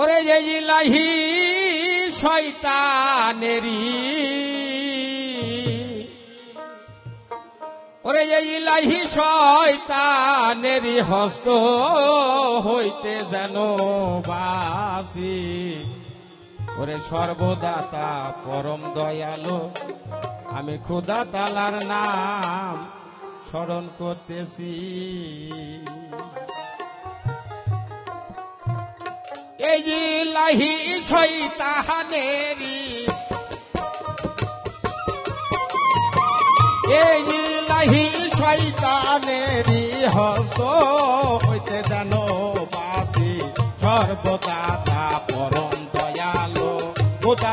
ওরে যে ইলাহি শয়তানেরি ওরে যে ইলাহি শয়তানেরি হস্ত হইতে যেন বাসি। ওরে সর্বদাতা, পরম দয়ালো, আমি খুদা তালার নাম স্মরণ করতেছি। এই লাহি শৈতাহানেরি এই যে লাহি শৈতানেরি হস্ত হইতে জানো বাসি। সর্বদাতা পরম দয়ালো গোদা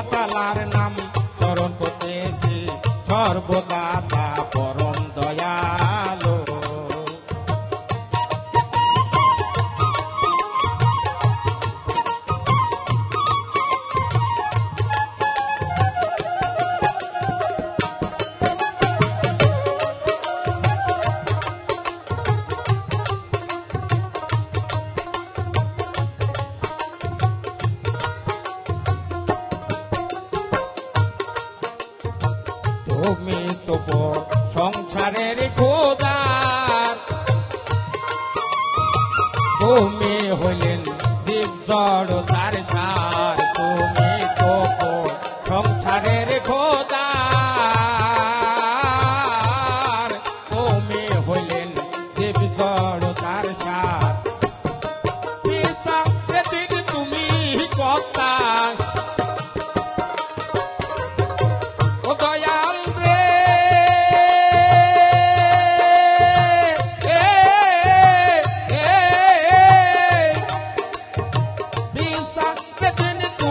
তুমি তো প- সংসারের খোদার। তুমি হইলেন জীব জড়, তার সার। তুমি তো সংসারের খোদার। তুমি হইলেন জীব জড়, তার সার। যেদিন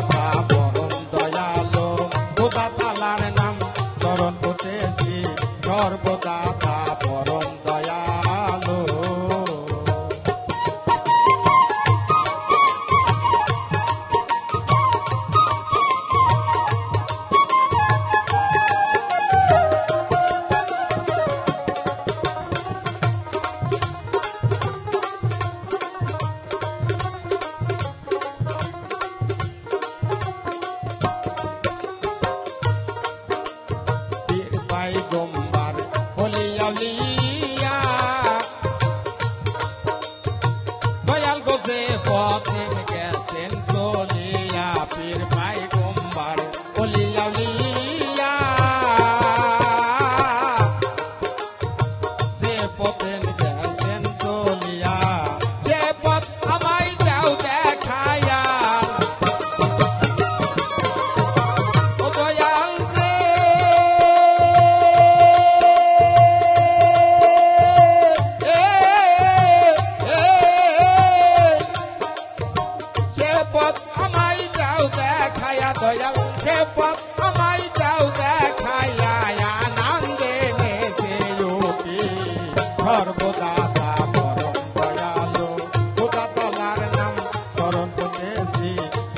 পীর পাই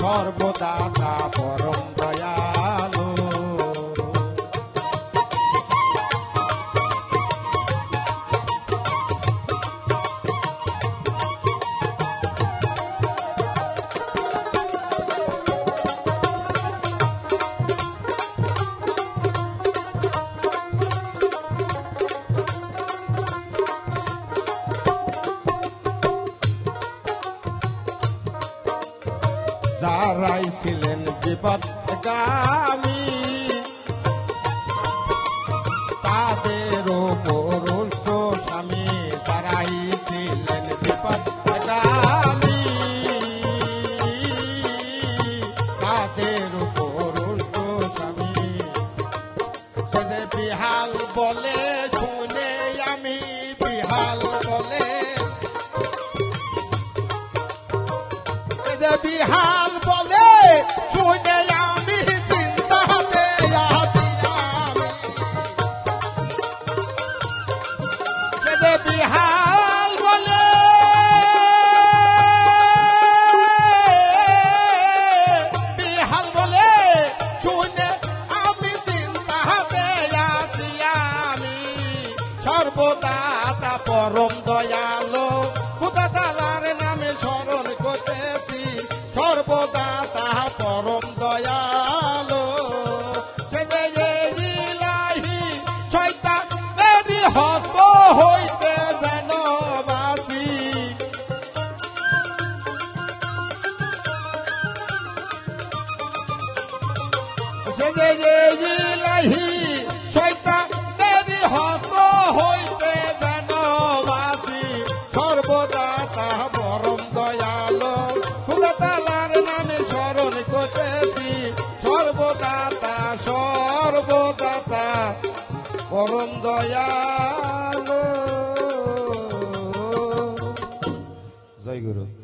সর্বদাতা পরম যারাই ছিলেন বিপদগামী। তাদের ওপর স্বামী তারাই ছিলেন বিপদগামী। তাদের ওপর উল্ট স্বামী। বিহাল বলে শুনে আমি বিহাল বলে। বিহাল tata porong. সর্বদাতা সর্বদাতা পরম দয়াল। জয় গুরু।